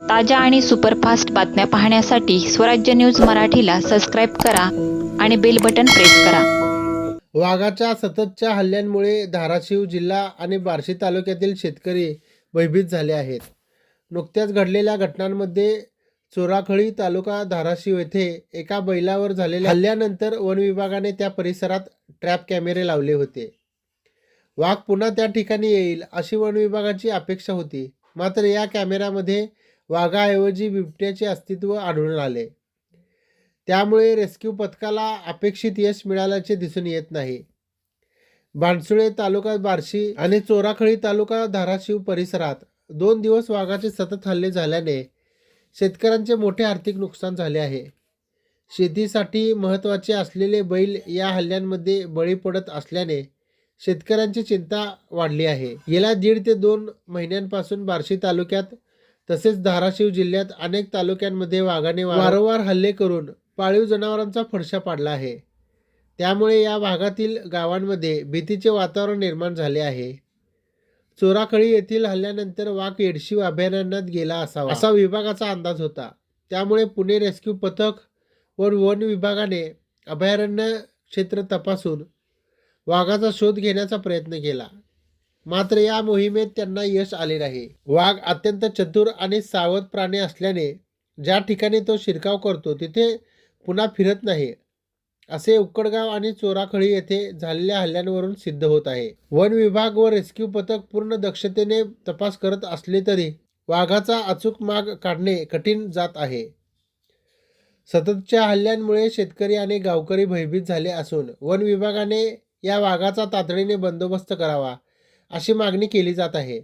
ताज्या आणि सुपरफास्ट बातम्या पाहण्यासाठी स्वराज्य न्यूज मराठीला सबस्क्राईब करा आणि बेल बटन प्रेस करा. वाघाच्या सततच्या हल्ल्यांमुळे धाराशिव जिल्हा आणि बार्शी तालुक्यातील शेतकरी भयभीत झाले आहेत. नुकत्याच घडलेल्या घटनांमध्ये चोराखळी तालुका धाराशिव येथे एका बैलावर झालेल्या हल्ल्यानंतर वन विभागाने त्या परिसरात ट्रॅप कॅमेरे लावले होते. वाघ पुन्हा त्या ठिकाणी येईल अशी वन विभागाची अपेक्षा होती. मात्र या कॅमेऱ्यामध्ये वाघाऐवजी बिबट्याचे अस्तित्व आढळून आले. त्यामुळे रेस्क्यू पथकाला अपेक्षित यश मिळाल्याचे दिसून येत नाही. बाणसुळे तालुका बार्शी आणि चोराखळी तालुका धाराशिव परिसरात दोन दिवस वाघाचे सतत हल्ले झाल्याने शेतकऱ्यांचे मोठे आर्थिक नुकसान झाले आहे. शेतीसाठी महत्त्वाचे असलेले बैल या हल्ल्यांमध्ये बळी पडत असल्याने शेतकऱ्यांची चिंता वाढली आहे. गेल्या दीड ते दोन महिन्यांपासून बार्शी तालुक्यात तसेच धाराशिव जिल्ह्यात अनेक तालुक्यांमध्ये वाघाने वारंवार हल्ले करून पाळीव जनावरांचा फडशा पाडला आहे. त्यामुळे या भागातील गावांमध्ये भीतीचे वातावरण निर्माण झाले आहे. चोराखळी येथील हल्ल्यानंतर वाघ येडशिव अभयारण्यात गेला असावा. असा विभागाचा अंदाज होता. त्यामुळे पुणे रेस्क्यू पथक व वन विभागाने अभयारण्य क्षेत्र तपासून वाघाचा शोध घेण्याचा प्रयत्न केला. मात्र या मोहिमेत त्यांना यश आले नाही. वाघ अत्यंत चतुर आणि सावध प्राणी असल्याने ज्या ठिकाणी तो शिरकाव करतो तिथे पुन्हा फिरत नाही. असे उक्कडगाव आणि चोराखळी येथे झालेल्या हल्ल्यांवरून सिद्ध होत आहे. वन विभाग व रेस्क्यू पथक पूर्ण दक्षतेने तपास करत असले तरी वाघाचा अचूक माग काढणे कठीण जात आहे. सततच्या हल्ल्यांमुळे शेतकरी आणि गावकरी भयभीत झाले असून वन विभागाने या वाघाचा तातडीने बंदोबस्त करावा. अशी मागणी केली जात आहे.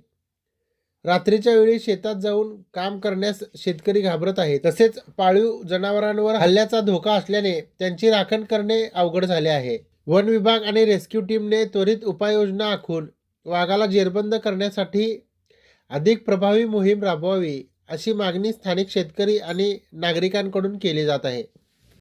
रात्रीच्या वेळी शेतात जाऊन काम करण्यास शेतकरी घाबरत आहे. तसेच पाळीव जनावरांवर हल्ल्याचा धोका असल्याने त्यांची राखण करणे अवघड झाले आहे. वन विभाग आणि रेस्क्यू टीमने त्वरित उपाययोजना आखून वाघाला जेरबंद करण्यासाठी अधिक प्रभावी मोहीम राबवावी अशी मागणी स्थानिक शेतकरी आणि नागरिकांकडून केली जात आहे.